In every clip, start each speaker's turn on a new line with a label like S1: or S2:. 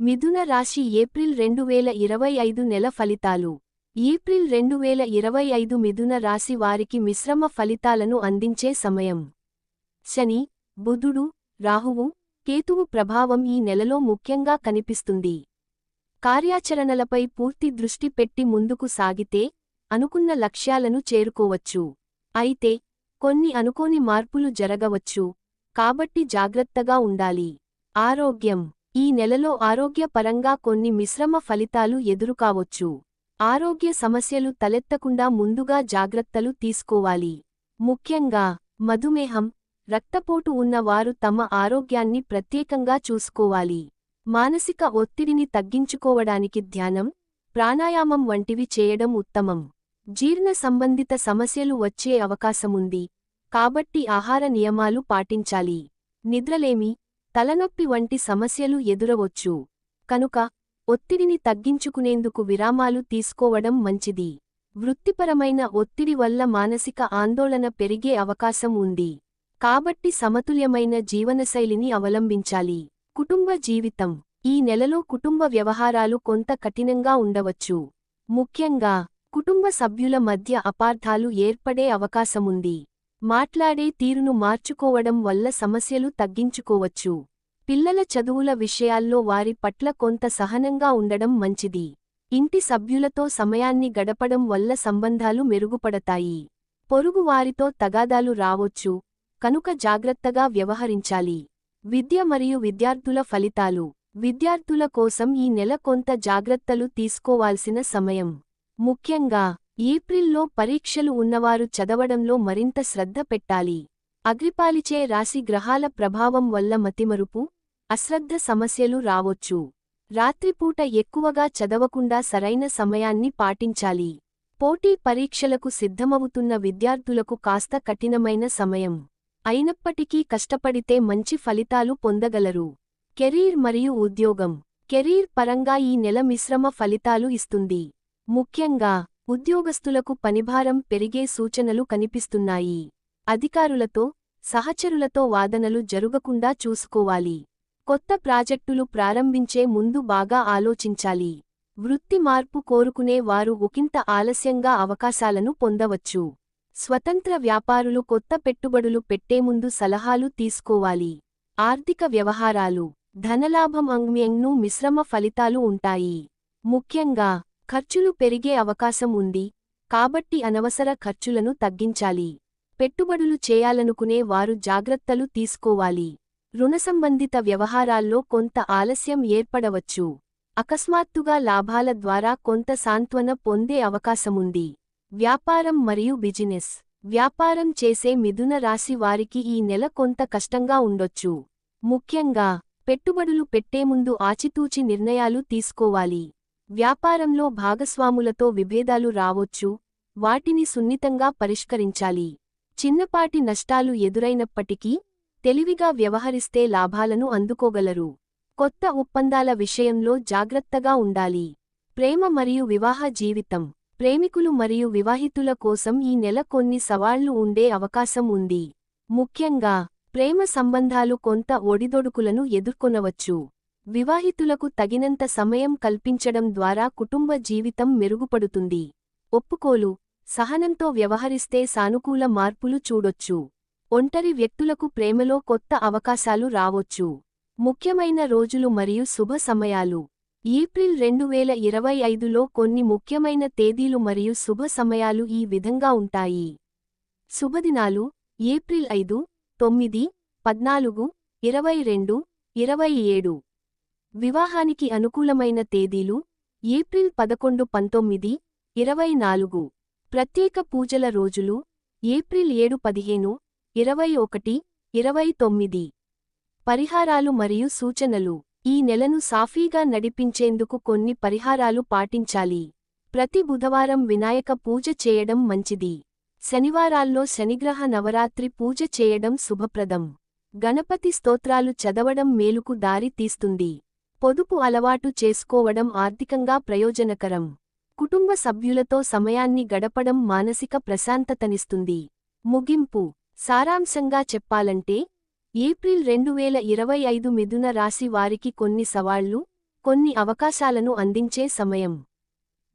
S1: మిథున రాశి ఏప్రిల్ రెండు వేల ఇరవై ఐదు నెల ఫలితాలు. ఏప్రిల్ రెండు వేల ఇరవై ఐదు మిథున రాశి వారికి మిశ్రమ ఫలితాలను అందించే సమయం. శని బుధుడు రాహువు కేతువు ప్రభావం ఈ నెలలో ముఖ్యంగా కనిపిస్తుంది. కార్యాచరణలపై పూర్తి దృష్టి పెట్టి ముందుకు సాగితే అనుకున్న లక్ష్యాలను చేరుకోవచ్చు. అయితే కొన్ని అనుకోని మార్పులు జరగవచ్చు. కాబట్టి జాగ్రత్తగా ఉండాలి. ఆరోగ్యం. ఈ నెలలో ఆరోగ్యపరంగా కొన్ని మిశ్రమ ఫలితాలు ఎదురుకావచ్చు. ఆరోగ్య సమస్యలు తలెత్తకుండా ముందుగా జాగ్రత్తలు తీసుకోవాలి. ముఖ్యంగా మధుమేహం రక్తపోటు ఉన్నవారు తమ ఆరోగ్యాన్ని ప్రత్యేకంగా చూసుకోవాలి. మానసిక ఒత్తిడిని తగ్గించుకోవడానికి ధ్యానం ప్రాణాయామం వంటివి చేయడం ఉత్తమం. జీర్ణ సంబంధిత సమస్యలు వచ్చే అవకాశముంది. కాబట్టి ఆహార నియమాలు పాటించాలి. నిద్రలేమి తలనొప్పి వంటి సమస్యలు ఎదురవచ్చు. కనుక ఒత్తిడిని తగ్గించుకునేందుకు విరామాలు తీసుకోవడం మంచిది. వృత్తిపరమైన ఒత్తిడి వల్ల మానసిక ఆందోళన పెరిగే అవకాశం ఉంది. కాబట్టి సమతుల్యమైన జీవనశైలిని అవలంబించాలి. కుటుంబ జీవితం. ఈ నెలలో కుటుంబ వ్యవహారాలు కొంత కఠినంగా ఉండవచ్చు. ముఖ్యంగా కుటుంబ సభ్యుల మధ్య అపార్థాలు ఏర్పడే అవకాశముంది. మాట్లాడే తీరును మార్చుకోవడం వల్ల సమస్యలు తగ్గించుకోవచ్చు. పిల్లల చదువుల విషయాల్లో వారి పట్ల కొంత సహనంగా ఉండడం మంచిది. ఇంటి సభ్యులతో సమయాన్ని గడపడం వల్ల సంబంధాలు మెరుగుపడతాయి. పొరుగువారితో తగాదాలు రావొచ్చు. కనుక జాగ్రత్తగా వ్యవహరించాలి. విద్య మరియు విద్యార్థుల ఫలితాలు. విద్యార్థుల కోసం ఈ నెల కొంత జాగ్రత్తలు తీసుకోవాల్సిన సమయం. ముఖ్యంగా ఏప్రిల్లో పరీక్షలు ఉన్నవారు చదవడంలో మరింత శ్రద్ధ పెట్టాలి. అగ్రిపాలిచే రాశి గ్రహాల ప్రభావం వల్ల మతిమరుపు అశ్రద్ధ సమస్యలు రావొచ్చు. రాత్రిపూట ఎక్కువగా చదవకుండా సరైన సమయాన్ని పాటించాలి. పోటీ పరీక్షలకు సిద్ధమవుతున్న విద్యార్థులకు కాస్త కఠినమైన సమయం. అయినప్పటికీ కష్టపడితే మంచి ఫలితాలు పొందగలరు. కెరీర్ మరియు ఉద్యోగం. కెరీర్ పరంగా ఈ నెల మిశ్రమ ఫలితాలు ఇస్తుంది. ముఖ్యంగా ఉద్యోగస్తులకు పనిభారం పెరిగే సూచనలు కనిపిస్తున్నాయి. అధికారులతో సహచరులతో వాదనలు జరుగకుండా చూసుకోవాలి. కొత్త ప్రాజెక్టులు ప్రారంభించే ముందు బాగా ఆలోచించాలి. వృత్తి మార్పు కోరుకునే వారు ఒకంత ఆలస్యంగా అవకాశాలను పొందవచ్చు. స్వతంత్ర వ్యాపారులు కొత్త పెట్టుబడులు పెట్టే ముందు సలహాలు తీసుకోవాలి. ఆర్థిక వ్యవహారాలు ధనలాభం అంగ్మ్యంగ్ను మిశ్రమ ఫలితాలు ఉంటాయి. ముఖ్యంగా ఖర్చులు పెరిగే అవకాశం ఉంది కాబట్టి అనవసర ఖర్చులను తగ్గించాలి. పెట్టుబడులు చేయాలనుకునే వారు జాగ్రత్తలు తీసుకోవాలి. రుణసంబంధిత వ్యవహారాల్లో కొంత ఆలస్యం ఏర్పడవచ్చు. అకస్మాత్తుగా లాభాల ద్వారా కొంత సాంత్వన పొందే అవకాశముంది వ్యాపారం మరియు బిజినెస్. వ్యాపారం చేసే మిథున రాశి వారికి ఈ నెల కొంత కష్టంగా ఉండొచ్చు. ముఖ్యంగా పెట్టుబడులు పెట్టే ముందు ఆచితూచి నిర్ణయాలు తీసుకోవాలి. వ్యాపారంలో భాగస్వాములతో విభేదాలు రావొచ్చు వాటిని సున్నితంగా పరిష్కరించాలి. చిన్నపాటి నష్టాలు ఎదురైనప్పటికీ తెలివిగా వ్యవహరిస్తే లాభాలను అందుకోగలరు. కొత్త ఒప్పందాల విషయంలో జాగ్రత్తగా ఉండాలి. ప్రేమ మరియు వివాహ జీవితం ప్రేమికులు మరియు వివాహితుల కోసం ఈ నెల కొన్ని సవాళ్ళు ఉండే అవకాశం ఉంది. ముఖ్యంగా ప్రేమ సంబంధాలు కొంత ఒడిదొడుకులను ఎదుర్కొనవచ్చు. వివాహితులకు తగినంత సమయం కల్పించడం ద్వారా కుటుంబ జీవితం మెరుగుపడుతుంది. ఒప్పుకోలు సహనంతో వ్యవహరిస్తే సానుకూల మార్పులు చూడొచ్చు. ఒంటరి వ్యక్తులకు ప్రేమలో కొత్త అవకాశాలు రావొచ్చు. ముఖ్యమైన రోజులు మరియు శుభ సమయాలు. ఏప్రిల్ రెండు వేల ఇరవై ఐదులో కొన్ని ముఖ్యమైన తేదీలు మరియు శుభ సమయాలు ఈ విధంగా ఉంటాయి. శుభదినాలు ఏప్రిల్ ఐదు తొమ్మిది పద్నాలుగు ఇరవై రెండు ఇరవై ఏడు. వివాహానికి అనుకూలమైన తేదీలు ఏప్రిల్ పదకొండు పంతొమ్మిది ఇరవై నాలుగు. ప్రత్యేక పూజల రోజులు ఏప్రిల్ ఏడు పదిహేను ఇరవై ఒకటి ఇరవై తొమ్మిది. పరిహారాలు మరియు సూచనలు ఈ నెలను సాఫీగా నడిపించేందుకు కొన్ని పరిహారాలు పాటించాలి. ప్రతి బుధవారం వినాయక పూజ చేయడం మంచిది. శనివారాల్లో శనిగ్రహ నవరాత్రి పూజ చేయడం శుభప్రదం. గణపతి స్తోత్రాలు చదవడం మేలుకు దారి తీస్తుంది. పొదుపు అలవాటు చేసుకోవడం ఆర్థికంగా ప్రయోజనకరం. కుటుంబ సభ్యులతో సమయాన్ని గడపడం మానసిక ప్రశాంతతనిస్తుంది. ముగింపు. సారాంశంగా చెప్పాలంటే ఏప్రిల్ రెండు వేల ఇరవై ఐదు మిథున రాశి వారికి కొన్ని సవాళ్ళు కొన్ని అవకాశాలను అందించే సమయం.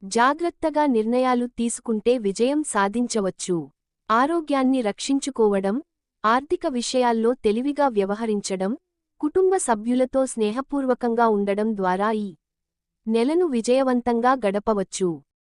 S1: జాగ్రత్తగా నిర్ణయాలు తీసుకుంటే విజయం సాధించవచ్చు. ఆరోగ్యాన్ని రక్షించుకోవడం ఆర్థిక విషయాల్లో తెలివిగా వ్యవహరించడం కుటుంబ సభ్యులతో స్నేహపూర్వకంగా ఉండడం ద్వారా ఈ నెలను విజయవంతంగా గడపవచ్చు.